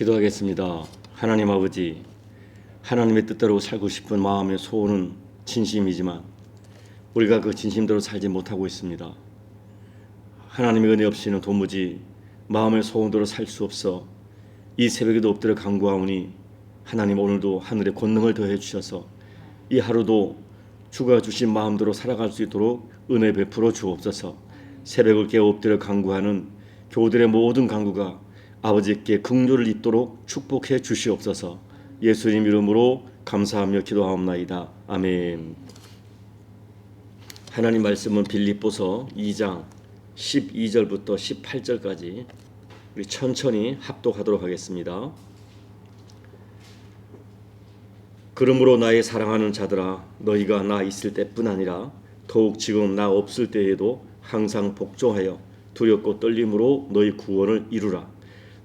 기도하겠습니다. 하나님 아버지, 하나님의 뜻대로 살고 싶은 마음의 소원은 진심이지만 우리가 그 진심대로 살지 못하고 있습니다. 하나님의 은혜 없이는 도무지 마음의 소원대로 살 수 없어 이 새벽에도 엎드려 간구하오니 하나님 오늘도 하늘의 권능을 더해 주셔서 이 하루도 주가 주신 마음대로 살아갈 수 있도록 은혜 베풀어 주옵소서. 새벽을 깨어 엎드려 간구하는 교우들의 모든 간구가 아버지께 긍휼을 입도록 축복해 주시옵소서. 예수님 이름으로 감사하며 기도하옵나이다. 아멘. 하나님 말씀은 빌립보서 2장 12절부터 18절까지 우리 천천히 합독하도록 하겠습니다. 그러므로 나의 사랑하는 자들아 너희가 나 있을 때뿐 아니라 더욱 지금 나 없을 때에도 항상 복종하여 두렵고 떨림으로 너희 구원을 이루라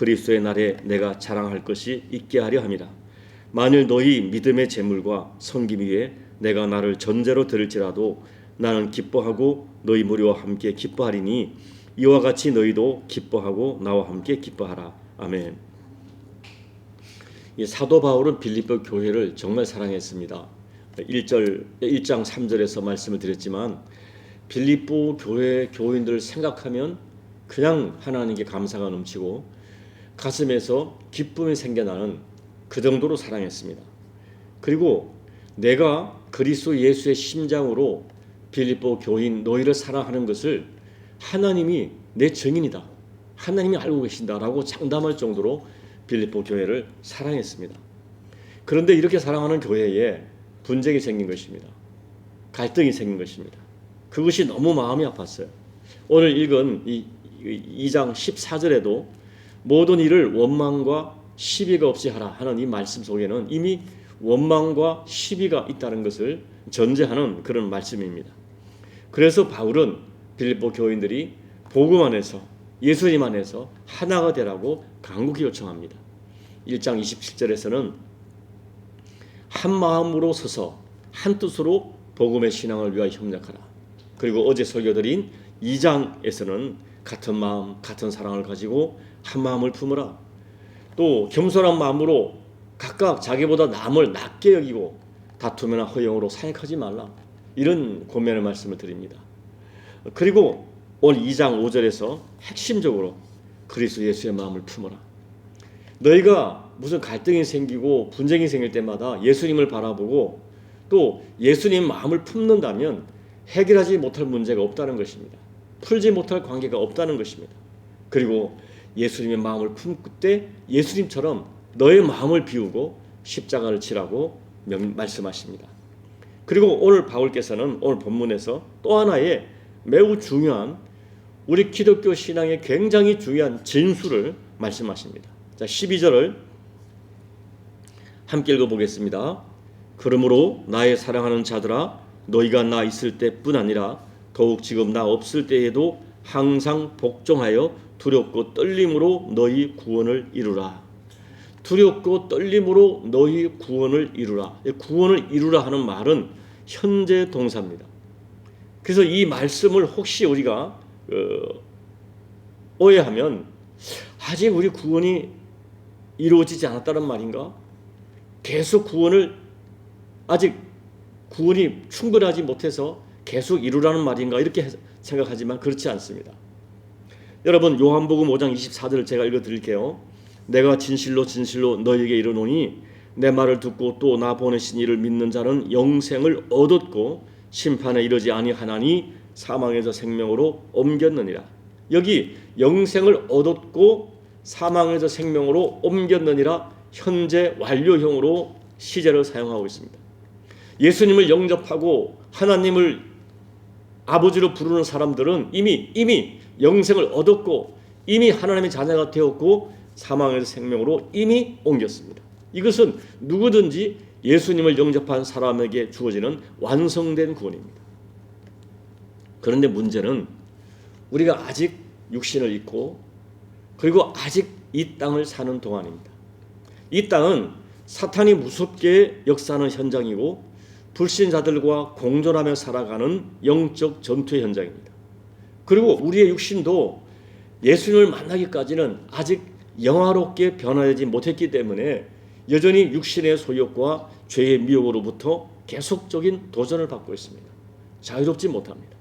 그리스도의 날에 내가 자랑할 것이 있게 하려 함이라. 만일 너희 믿음의 재물과 섬김 위에 내가 나를 전제로 드릴지라도 나는 기뻐하고 너희 무리와 함께 기뻐하리니 이와 같이 너희도 기뻐하고 나와 함께 기뻐하라. 아멘. 이 사도 바울은 빌립보 교회를 정말 사랑했습니다. 1절 1장 3절에서 말씀을 드렸지만 빌립보 교회 교인들을 생각하면 그냥 하나님께 감사가 넘치고 가슴에서 기쁨이 생겨나는 그 정도로 사랑했습니다. 그리고 내가 그리스도 예수의 심장으로 빌립보 교인 너희를 사랑하는 것을 하나님이 내 증인이다. 하나님이 알고 계신다라고 장담할 정도로 빌립보 교회를 사랑했습니다. 그런데 이렇게 사랑하는 교회에 분쟁이 생긴 것입니다. 갈등이 생긴 것입니다. 그것이 너무 마음이 아팠어요. 오늘 읽은 이 2장 14절에도 모든 일을 원망과 시비가 없이 하라 하는 이 말씀 속에는 이미 원망과 시비가 있다는 것을 전제하는 그런 말씀입니다. 그래서 바울은 빌립보 교인들이 복음 안에서 예수님 안에서 하나가 되라고 강국히 요청합니다. 1장 27절에서는 한 마음으로 서서 한 뜻으로 복음의 신앙을 위하여 협력하라. 그리고 어제 설교드린 2장에서는 같은 마음, 같은 사랑을 가지고 한 마음을 품으라. 또 겸손한 마음으로 각각 자기보다 남을 낮게 여기고 다투거나 허영으로 사역하지 말라. 이런 권면의 말씀을 드립니다. 그리고 오늘 2장 5절에서 핵심적으로 그리스도 예수의 마음을 품어라. 너희가 무슨 갈등이 생기고 분쟁이 생길 때마다 예수님을 바라보고 또 예수님 마음을 품는다면 해결하지 못할 문제가 없다는 것입니다. 풀지 못할 관계가 없다는 것입니다. 그리고 예수님의 마음을 품을 때 예수님처럼 너의 마음을 비우고 십자가를 치라고 말씀하십니다. 그리고 오늘 바울께서는 오늘 본문에서 또 하나의 매우 중요한 우리 기독교 신앙의 굉장히 중요한 진수를 말씀하십니다. 자, 12절을 함께 읽어 보겠습니다. 그러므로 나의 사랑하는 자들아 너희가 나 있을 때뿐 아니라 더욱 지금 나 없을 때에도 항상 복종하여 두렵고 떨림으로 너희 구원을 이루라. 두렵고 떨림으로 너희 구원을 이루라. 구원을 이루라 하는 말은 현재 동사입니다. 그래서 이 말씀을 혹시 우리가 어, 오해하면 아직 우리 구원이 이루어지지 않았다는 말인가? 계속 구원을 아직 구원이 충분하지 못해서 계속 이루라는 말인가 이렇게 생각하지만 그렇지 않습니다. 여러분 요한복음 5장 24절을 제가 읽어 드릴게요. 내가 진실로 진실로 너희에게 이르노니 내 말을 듣고 또 나 보내신 이를 믿는 자는 영생을 얻었고 심판에 이르지 아니하나니 사망에서 생명으로 옮겼느니라. 여기 영생을 얻었고 사망에서 생명으로 옮겼느니라 현재 완료형으로 시제를 사용하고 있습니다. 예수님을 영접하고 하나님을 아버지로 부르는 사람들은 이미 이미 영생을 얻었고 이미 하나님의 자녀가 되었고 사망에서 생명으로 이미 옮겼습니다. 이것은 누구든지 예수님을 영접한 사람에게 주어지는 완성된 구원입니다. 그런데 문제는 우리가 아직 육신을 입고 그리고 아직 이 땅을 사는 동안입니다. 이 땅은 사탄이 무섭게 역사하는 현장이고 불신자들과 공존하며 살아가는 영적 전투의 현장입니다. 그리고 우리의 육신도 예수님을 만나기까지는 아직 영화롭게 변화되지 못했기 때문에 여전히 육신의 소욕과 죄의 미혹으로부터 계속적인 도전을 받고 있습니다. 자유롭지 못합니다.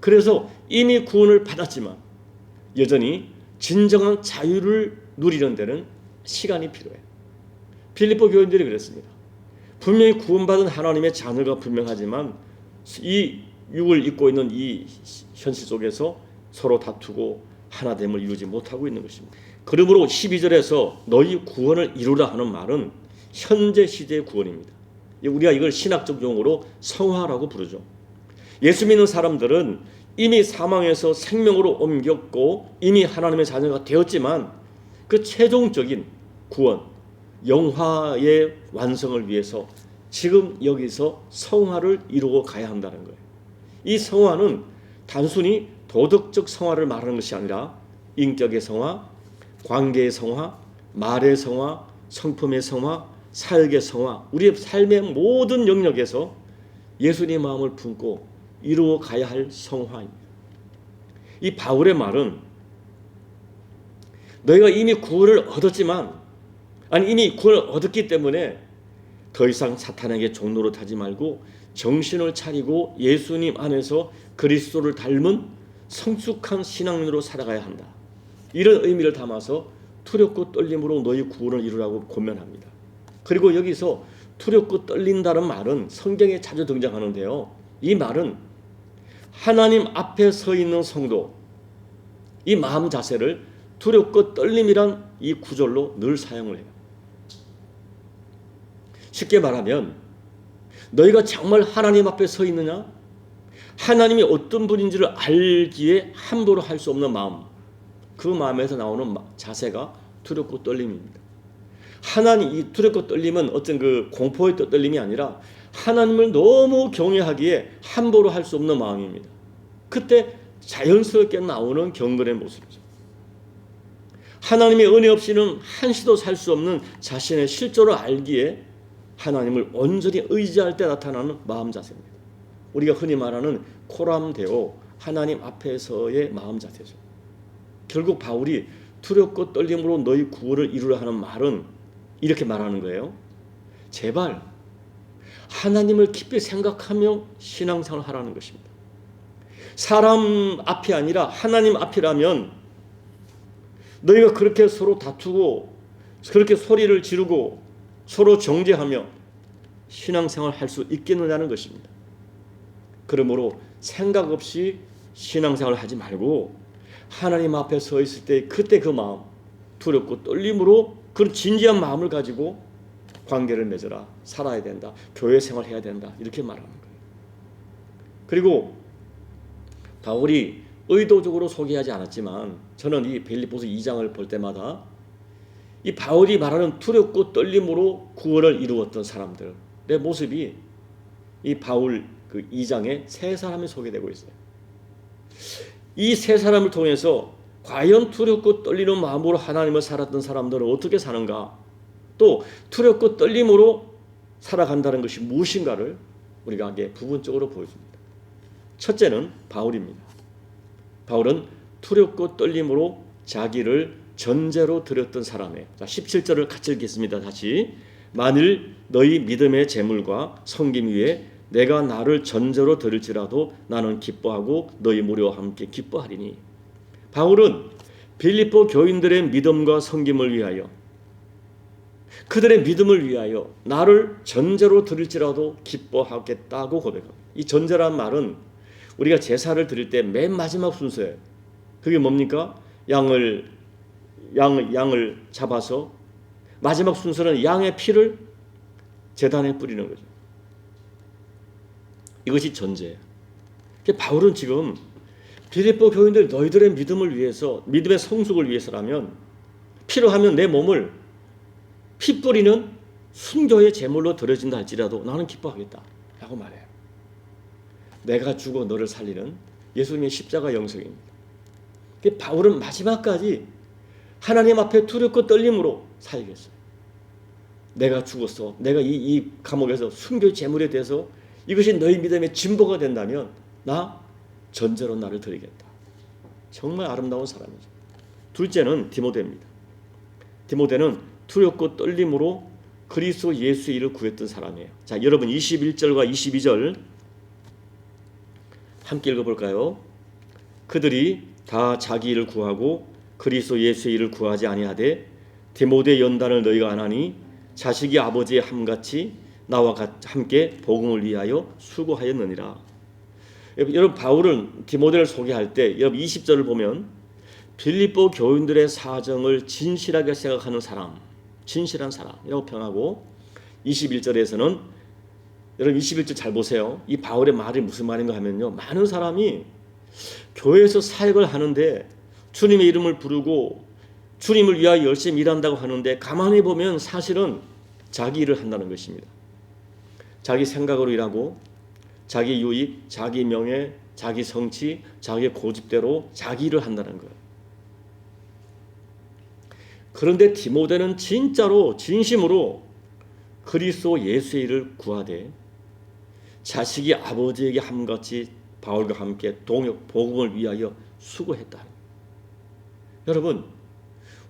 그래서 이미 구원을 받았지만 여전히 진정한 자유를 누리는 데는 시간이 필요해요. 필리포 교인들이 그랬습니다. 분명히 구원받은 하나님의 자녀가 분명하지만 이 육을 입고 있는 이 현실 속에서 서로 다투고 하나됨을 이루지 못하고 있는 것입니다. 그러므로 12절에서 너희 구원을 이루라 하는 말은 현재 시대의 구원입니다. 우리가 이걸 신학적 용어로 성화라고 부르죠. 예수 믿는 사람들은 이미 사망에서 생명으로 옮겼고 이미 하나님의 자녀가 되었지만 그 최종적인 구원, 영화의 완성을 위해서 지금 여기서 성화를 이루고 가야 한다는 거예요. 이 성화는 단순히 도덕적 성화를 말하는 것이 아니라 인격의 성화, 관계의 성화, 말의 성화, 성품의 성화, 사역의 성화, 우리의 삶의 모든 영역에서 예수님의 마음을 품고 이루어 가야 할 성화입니다. 이 바울의 말은 너희가 이미 구원을 얻었지만 아니 이미 구원을 얻었기 때문에 더 이상 사탄에게 종로로 타지 말고 정신을 차리고 예수님 안에서 그리스도를 닮은 성숙한 신앙인으로 살아가야 한다. 이런 의미를 담아서 두렵고 떨림으로 너희 구원을 이루라고 권면합니다. 그리고 여기서 두렵고 떨린다는 말은 성경에 자주 등장하는데요. 이 말은 하나님 앞에 서 있는 성도 이 마음 자세를 두렵고 떨림이란 이 구절로 늘 사용을 해요. 쉽게 말하면 너희가 정말 하나님 앞에 서 있느냐? 하나님이 어떤 분인지를 알기에 함부로 할 수 없는 마음. 그 마음에서 나오는 자세가 두렵고 떨림입니다. 하나님 이 두렵고 떨림은 어떤 그 공포의 떨림이 아니라 하나님을 너무 경외하기에 함부로 할 수 없는 마음입니다. 그때 자연스럽게 나오는 경건의 모습이죠. 하나님의 은혜 없이는 한시도 살 수 없는 자신의 실조를 알기에 하나님을 온전히 의지할 때 나타나는 마음 자세입니다. 우리가 흔히 말하는 코람데오 하나님 앞에서의 마음 자세죠. 결국 바울이 두렵고 떨림으로 너희 구원을 이루려 하는 말은 이렇게 말하는 거예요. 제발 하나님을 깊이 생각하며 신앙생활 하라는 것입니다. 사람 앞이 아니라 하나님 앞이라면 너희가 그렇게 서로 다투고 그렇게 소리를 지르고 서로 정죄하며 신앙생활 할 수 있겠느냐는 것입니다. 그러므로 생각 없이 신앙생활 하지 말고 하나님 앞에 서 있을 때 그때 그 마음 두렵고 떨림으로 그런 진지한 마음을 가지고 관계를 맺어라 살아야 된다 교회 생활해야 된다 이렇게 말하는 거예요. 그리고 바울이 의도적으로 소개하지 않았지만 저는 이 빌립보서 2장을 볼 때마다 이 바울이 말하는 두렵고 떨림으로 구원을 이루었던 사람들의 모습이 이 바울 그 2장에 세 사람이 소개되고 있어요. 이 세 사람을 통해서 과연 두렵고 떨리는 마음으로 하나님을 살았던 사람들은 어떻게 사는가? 또 두렵고 떨림으로 살아간다는 것이 무엇인가를 우리가 부분적으로 보여줍니다. 첫째는 바울입니다. 바울은 두렵고 떨림으로 자기를 전제로 드렸던 사람이에요. 자, 17절을 같이 읽겠습니다. 다시. 만일 너희 믿음의 재물과 성김 위에 내가 나를 전제로 드릴지라도 나는 기뻐하고 너희 무료와 함께 기뻐하리니. 바울은 빌립보 교인들의 믿음과 성김을 위하여 그들의 믿음을 위하여 나를 전제로 드릴지라도 기뻐하겠다고 고백합니다. 이 전제란 말은 우리가 제사를 드릴 때 맨 마지막 순서예요. 그게 뭡니까? 양을 양 양을 잡아서 마지막 순서는 양의 피를 제단에 뿌리는 거죠. 이것이 전제예요. 바울은 지금 빌립보 교인들 너희들의 믿음을 위해서 믿음의 성숙을 위해서라면 필요하면 내 몸을 피 뿌리는 순교의 제물로 드려진다 할지라도 나는 기뻐하겠다. 라고 말해요. 내가 죽어 너를 살리는 예수님의 십자가 영성입니다. 그 바울은 마지막까지 하나님 앞에 두렵고 떨림으로 살겠어요. 내가 죽었어. 내가 이, 이 감옥에서 순교 제물에 대해서 이것이 너희 믿음의 진보가 된다면 나 전제로 나를 드리겠다. 정말 아름다운 사람이죠. 둘째는 디모데입니다. 디모데는 두렵고 떨림으로 그리스도 예수의 일을 구했던 사람이에요. 자, 여러분 21절과 22절 함께 읽어볼까요? 그들이 다 자기 일을 구하고 그리스도 예수의 일을 구하지 아니하되 디모데 연단을 너희가 안 하니 자식이 아버지의 함같이 나와 함께 복음을 위하여 수고하였느니라. 여러분 바울은 디모데를 소개할 때 여러분 20절을 보면 빌립보 교인들의 사정을 진실하게 생각하는 사람, 진실한 사람이라고 평하고 21절에서는 여러분 21절 잘 보세요. 이 바울의 말이 무슨 말인가 하면요. 많은 사람이 교회에서 사역을 하는데 주님의 이름을 부르고 주님을 위하여 열심히 일한다고 하는데 가만히 보면 사실은 자기 일을 한다는 것입니다. 자기 생각으로 일하고 자기 유익, 자기 명예, 자기 성취, 자기 고집대로 자기 일을 한다는 거예요. 그런데 디모데는 진짜로 진심으로 그리스도 예수의 일을 구하되 자식이 아버지에게 함같이 바울과 함께 동역 복음을 위하여 수고했다. 여러분,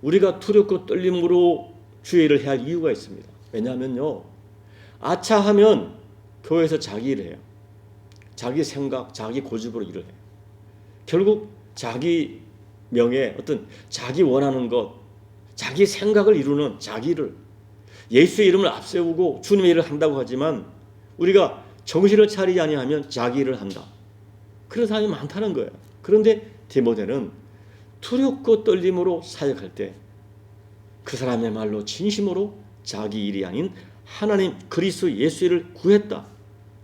우리가 두렵고 떨림으로 주의 일을 해야 할 이유가 있습니다. 왜냐하면요, 아차하면 교회에서 자기 일을 해요. 자기 생각, 자기 고집으로 일을 해요. 결국 자기 명예, 어떤 자기 원하는 것, 자기 생각을 이루는 자기를 예수의 이름을 앞세우고 주님의 일을 한다고 하지만 우리가 정신을 차리지 아니하면 자기 일을 한다. 그런 사람이 많다는 거예요. 그런데 디모데는 두렵고 떨림으로 사역할 때 그 사람의 말로 진심으로 자기 일이 아닌 하나님 그리스도 예수를 구했다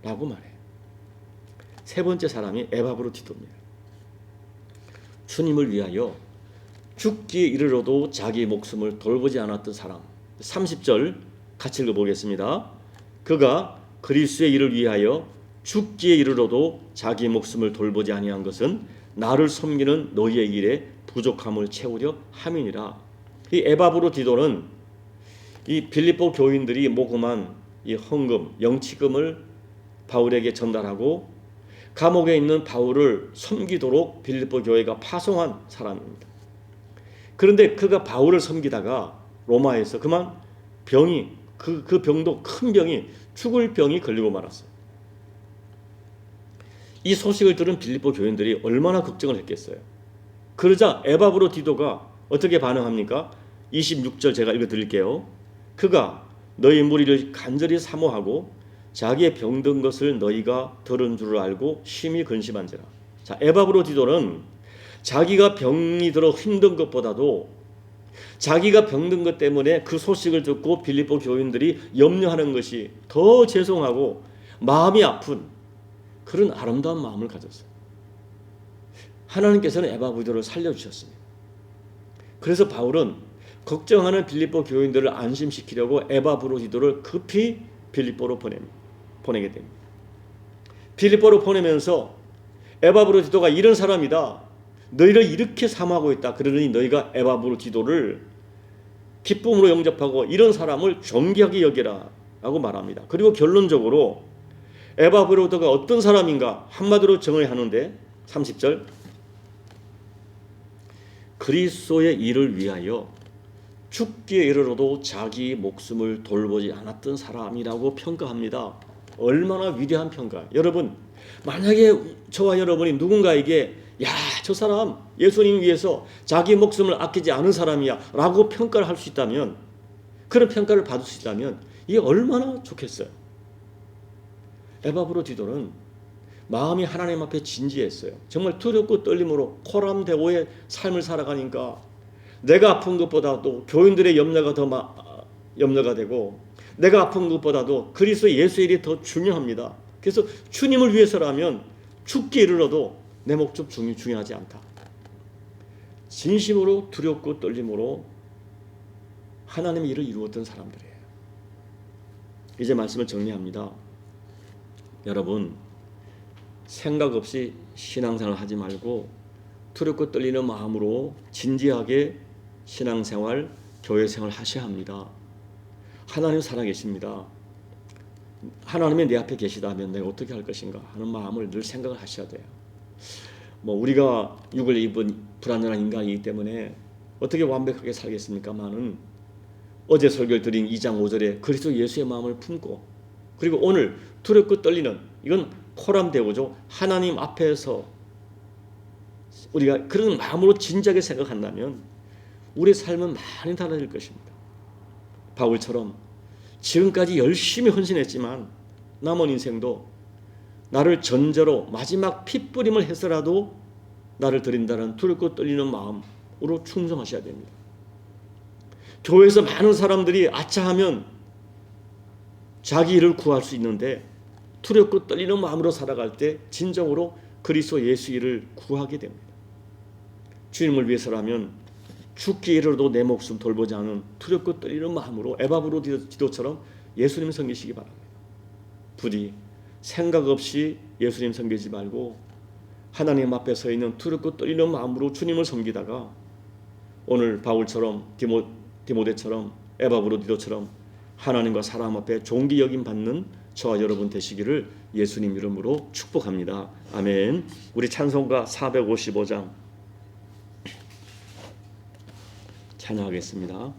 라고 말해요. 세 번째 사람이 에바브로 디도입니다. 주님을 위하여 죽기에 이르러도 자기 목숨을 돌보지 않았던 사람. 30절 같이 읽어보겠습니다. 그가 그리스도의 일을 위하여 죽기에 이르러도 자기 목숨을 돌보지 아니한 것은 나를 섬기는 너희의 일에 부족함을 채우려 함이니라. 이 에바브로 디도는 이 빌립보 교인들이 모금한 이 헌금, 영치금을 바울에게 전달하고 감옥에 있는 바울을 섬기도록 빌립보 교회가 파송한 사람입니다. 그런데 그가 바울을 섬기다가 로마에서 그만 병이 그, 그 병도 큰 병이 죽을 병이 걸리고 말았어요. 이 소식을 들은 빌립보 교인들이 얼마나 걱정을 했겠어요. 그러자 에바브로 디도가 어떻게 반응합니까? 26절 제가 읽어 드릴게요. 그가 너희 무리를 간절히 사모하고 자기의 병든 것을 너희가 들은 줄 알고 심히 근심한지라. 자, 에바브로 디도는 자기가 병이 들어 힘든 것보다도 자기가 병든 것 때문에 그 소식을 듣고 빌립보 교인들이 염려하는 것이 더 죄송하고 마음이 아픈 그런 아름다운 마음을 가졌어요. 하나님께서는 에바브디도를 살려주셨습니다. 그래서 바울은 걱정하는 빌립보 교인들을 안심시키려고 에바 브로디도를 급히 빌립보로. 보내게 됩니다. 빌립보로 보내면서 에바 브로디도가 이런 사람이다. 너희를 이렇게 사모하고 있다. 그러니 너희가 에바 브로디도를 기쁨으로 영접하고 이런 사람을 존귀하게 여기라 라고 말합니다. 그리고 결론적으로 에바 브로도가 어떤 사람인가 한마디로 정의하는데 30절 그리스도의 일을 위하여 죽기에 이르러도 자기 목숨을 돌보지 않았던 사람이라고 평가합니다. 얼마나 위대한 평가. 여러분, 만약에 저와 여러분이 누군가에게 야, 저 사람 예수님 위해서 자기 목숨을 아끼지 않은 사람이야 라고 평가를 할 수 있다면 그런 평가를 받을 수 있다면 이게 얼마나 좋겠어요. 에바브로 디도는 마음이 하나님 앞에 진지했어요. 정말 두렵고 떨림으로 코람대오의 삶을 살아가니까 내가 아픈 것보다도 교인들의 염려가 더 마, 염려가 되고 내가 아픈 것보다도 그리스도 예수 일이 더 중요합니다. 그래서 주님을 위해서라면 죽기 이르러도 내 목숨 중요, 중요하지 않다. 진심으로 두렵고 떨림으로 하나님의 일을 이루었던 사람들이에요. 이제 말씀을 정리합니다. 여러분 생각 없이 신앙생활 하지 말고 두렵고 떨리는 마음으로 진지하게 신앙생활, 교회생활 하셔야 합니다. 하나님 살아계십니다. 하나님이 내 앞에 계시다면 내가 어떻게 할 것인가 하는 마음을 늘 생각을 하셔야 돼요. 뭐 우리가 육을 입은 불완전한 인간이기 때문에 어떻게 완벽하게 살겠습니까만은 어제 설교 드린 2장 5절에 그리스도 예수의 마음을 품고 그리고 오늘 두렵고 떨리는 이건 코람대오죠. 하나님 앞에서 우리가 그런 마음으로 진지하게 생각한다면 우리 삶은 많이 달라질 것입니다. 바울처럼 지금까지 열심히 헌신했지만 남은 인생도 나를 전제로 마지막 핏부림을 해서라도 나를 드린다는 두렵고 떨리는 마음으로 충성하셔야 됩니다. 교회에서 많은 사람들이 아차하면 자기 일을 구할 수 있는데 두렵고 떨리는 마음으로 살아갈 때 진정으로 그리스도 예수 일을 구하게 됩니다. 주님을 위해서라면 죽기 이르러도 내 목숨 돌보지 않은 두렵고 떨리는 마음으로 에바브로 기도처럼 예수님 섬기시기 바랍니다. 부디 생각 없이 예수님 섬기지 말고 하나님 앞에 서 있는 두렵고 떨리는 마음으로 주님을 섬기다가 오늘 바울처럼 디모, 디모데처럼 에바브로 디도처럼 하나님과 사람 앞에 존귀 여김 받는 저와 여러분 되시기를 예수님 이름으로 축복합니다. 아멘. 우리 찬송가 455장 찬양하겠습니다.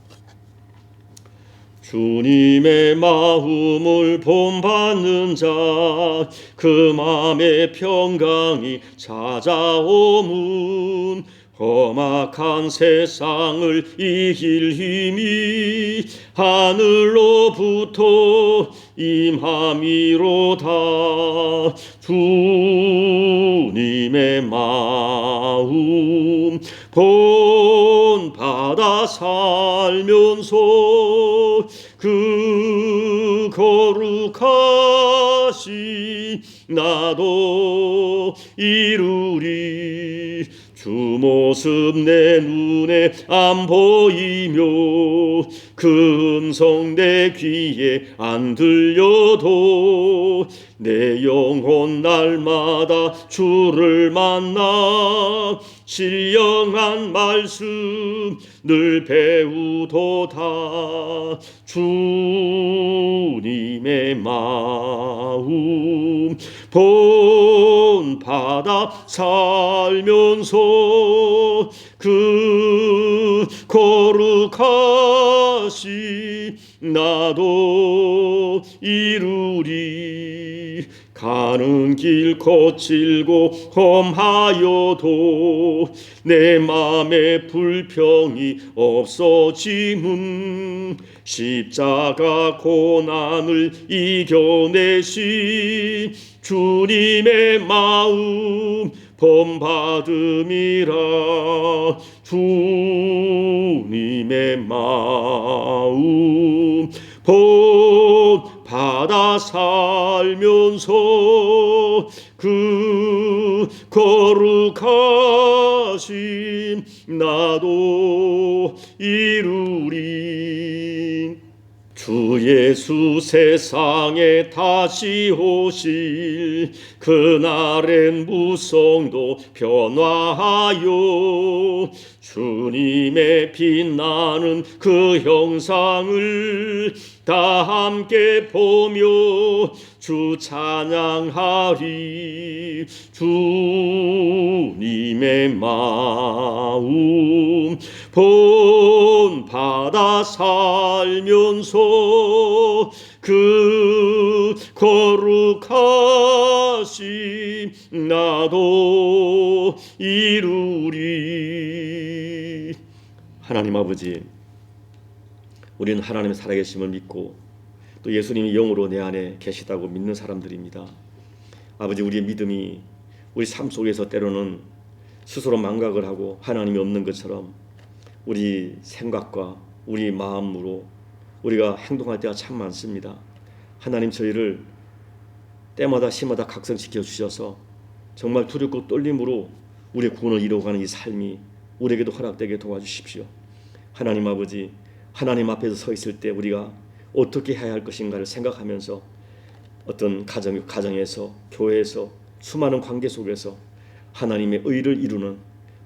주님의 마음을 본받는 자 그 마음의 평강이 찾아오문 험악한 세상을 이길 힘이 하늘로부터 임함이로다. 주님의 마음 본받아 살면서 그 거룩하신 나도 이루리 주 모습 내 눈에 안 보이며 그 음성 내 귀에 안 들려도 내 영혼 날마다 주를 만나 신령한 말씀 늘 배우도다. 주님의 마음 본받아 살면서 그 거룩하신 나도 이루리 가는 길 거칠고 험하여도 내 맘에 불평이 없어짐은 십자가 고난을 이겨내신 주님의 마음 본받음이라. 주님의 마음 본 받아 살면서 그 거룩하신 나도 이루리 주 예수 세상에 다시 오실 그날엔 무성도 변화하여 주님의 빛나는 그 형상을 다 함께 보며 주 찬양하리. 주님의 마음 본 받아 살면서 그 거룩하신 나도 이루리. 하나님 아버지 우리는 하나님의 살아계심을 믿고 또 예수님이 영으로 내 안에 계시다고 믿는 사람들입니다. 아버지 우리의 믿음이 우리 삶 속에서 때로는 스스로 망각을 하고 하나님이 없는 것처럼 우리 생각과 우리 마음으로 우리가 행동할 때가 참 많습니다. 하나님 저희를 때마다 시마다 각성시켜 주셔서 정말 두렵고 떨림으로 우리의 구원을 이루어가는 이 삶이 우리에게도 허락되게 도와주십시오. 하나님 아버지 하나님 앞에서 서 있을 때 우리가 어떻게 해야 할 것인가를 생각하면서 어떤 가정 가정에서 교회에서 수많은 관계 속에서 하나님의 의를 이루는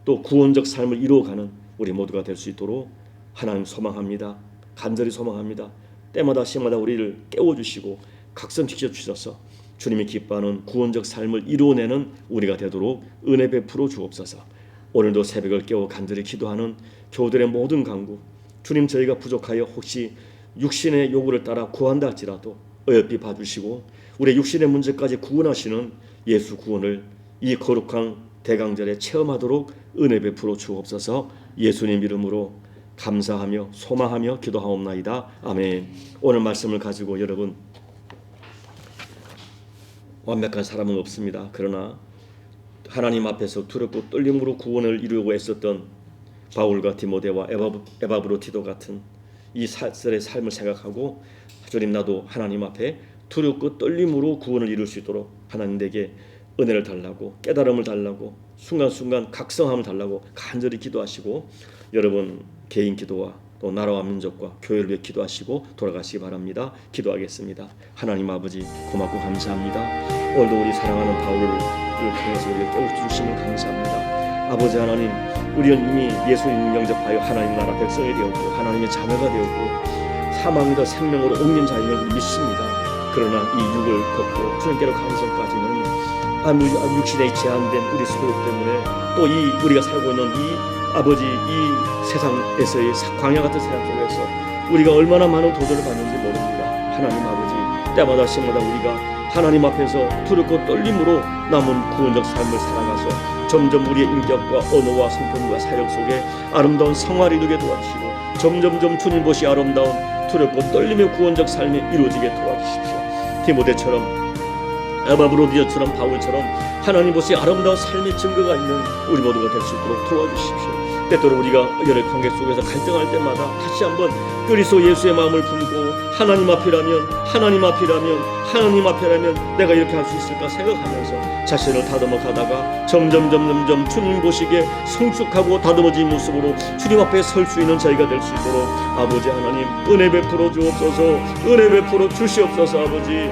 또 구원적 삶을 이루어가는 우리 모두가 될 수 있도록 하나님 소망합니다. 간절히 소망합니다. 때마다 시마다 우리를 깨워 주시고 각성시켜 주셔서 주님이 기뻐하는 구원적 삶을 이루어내는 우리가 되도록 은혜 베풀어 주옵소서. 오늘도 새벽을 깨워 간절히 기도하는 교들의 모든 간구 주님 저희가 부족하여 혹시 육신의 요구를 따라 구한다 할지라도 어여삐 봐주시고 우리의 육신의 문제까지 구원하시는 예수 구원을 이 거룩한 대강절에 체험하도록 은혜 베풀어 주옵소서. 예수님 이름으로 감사하며 소망하며 기도하옵나이다. 아멘. 오늘 말씀을 가지고 여러분 완벽한 사람은 없습니다. 그러나 하나님 앞에서 두렵고 떨림으로 구원을 이루고 애썼던 바울과 디모데와 에바, 에바브로 티도 같은 이 살의 삶을 생각하고 주님 나도 하나님 앞에 두렵고 떨림으로 구원을 이룰 수 있도록 하나님 내게 은혜를 달라고 깨달음을 달라고 순간순간 각성함을 달라고 간절히 기도하시고 여러분 개인 기도와 또 나라와 민족과 교회를 위해 기도하시고 돌아가시기 바랍니다. 기도하겠습니다. 하나님 아버지 고맙고 감사합니다. 오늘도 우리 사랑하는 바울을 통해서 우리가 깨우쳐주심을 감사합니다. 아버지 하나님 우리는 이미 예수님 영접하여 하나님 나라 백성이 되었고 하나님의 자녀가 되었고 사망에서 생명으로 옮긴 자임을 믿습니다. 그러나 이 육을 걷고 주님께로 가기 전까지는 아무 육신에 제한된 우리 소욕 때문에 또 이 우리가 살고 있는 이 아버지 이 세상에서의 사- 광야 같은 세상 속에서 우리가 얼마나 많은 도전을 받는지 모릅니다. 하나님 아버지 때마다 시마다 우리가 하나님 앞에서 두렵고 떨림으로 남은 구원적 삶을 살아가서 점점 우리의 인격과 언어와 성품과 사역 속에 아름다운 성화를 이루게 도와주시고 점점점 주님 보시 아름다운 두렵고 떨림의 구원적 삶이 이루어지게 도와주십시오. 디모데처럼 에바브로디아처럼 바울처럼 하나님 보시 아름다운 삶의 증거가 있는 우리 모두가 될 수 있도록 도와주십시오. 때때로 우리가 열의 관계 속에서 갈등할 때마다 다시 한번 그리스도 예수의 마음을 품고 하나님 앞이라면 하나님 앞이라면 하나님 앞이라면 내가 이렇게 할 수 있을까 생각하면서 자신을 다듬어 가다가 점점 점점점 주님 보시기에 성숙하고 다듬어진 모습으로 주님 앞에 설 수 있는 저희가 될 수 있도록 아버지 하나님 은혜 베풀어 주옵소서. 은혜 베풀어 주시옵소서 아버지